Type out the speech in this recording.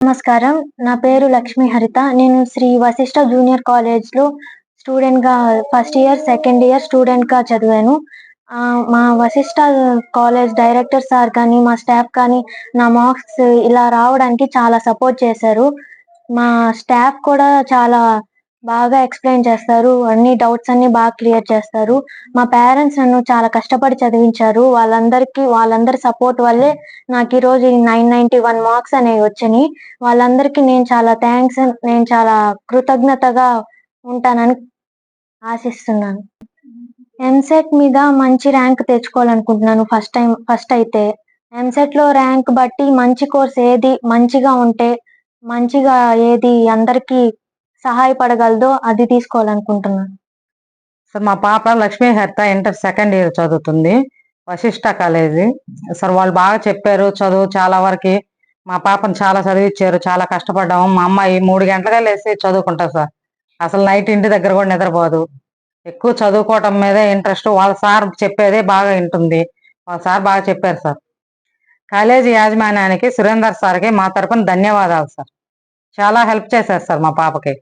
నమస్కారం. నా పేరు లక్ష్మి హరిత. నేను శ్రీ వశిష్ఠ జూనియర్ కాలేజ్లో స్టూడెంట్గా ఫస్ట్ ఇయర్ సెకండ్ ఇయర్ స్టూడెంట్గా చదివాను మా వశిష్ఠ కాలేజ్ డైరెక్టర్ సార్ కానీ మా స్టాఫ్ కానీ నా మార్క్స్ ఇలా రావడానికి చాలా సపోర్ట్ చేశారు. మా స్టాఫ్ కూడా చాలా బాగా ఎక్స్ప్లెయిన్ చేస్తారు. అన్ని డౌట్స్ అన్ని బాగా క్లియర్ చేస్తారు. మా పేరెంట్స్ నన్ను చాలా కష్టపడి చదివించారు. వాళ్ళందరికీ వాళ్ళందరి సపోర్ట్ వల్లే నాకు ఈ రోజు నైన్ నైన్టీ వన్ మార్క్స్ అనేవి వచ్చినాయి. వాళ్ళందరికీ నేను చాలా థ్యాంక్స్ నేను చాలా కృతజ్ఞతగా ఉంటానని ఆశిస్తున్నాను. ఎంసెట్ మీద మంచి ర్యాంక్ తెచ్చుకోవాలనుకుంటున్నాను ఫస్ట్ టైం ఫస్ట్ అయితే. ఎంసెట్లో ర్యాంక్ బట్టి మంచి కోర్స్ ఏది మంచిగా ఉంటే మంచిగా ఏది అందరికీ సహాయపడగలదో అది తీసుకోవాలనుకుంటున్నాను సార్ మా పాప Lakshmi Haritha inter second year చదువుతుంది వశిష్ట కాలేజీ. సార్ వాళ్ళు బాగా చెప్పారు చదువు చాలా వరకు. మా పాపను చాలా చదివించారు చాలా కష్టపడ్డాము. మా అమ్మాయి మూడు గంటలుగా లేసి చదువుకుంటారు సార్. అసలు నైట్ ఇంటి దగ్గర కూడా నిద్రపోదు. ఎక్కువ చదువుకోవటం మీదే ఇంట్రెస్ట్. వాళ్ళ సార్ చెప్పేదే బాగా వింటుంది. వాళ్ళ సార్ బాగా చెప్పారు సార్. కాలేజీ యాజమాన్యానికి సురేందర్ సార్కి మా తరపున ధన్యవాదాలు సార్. చాలా హెల్ప్ చేశారు సార్ మా పాపకి.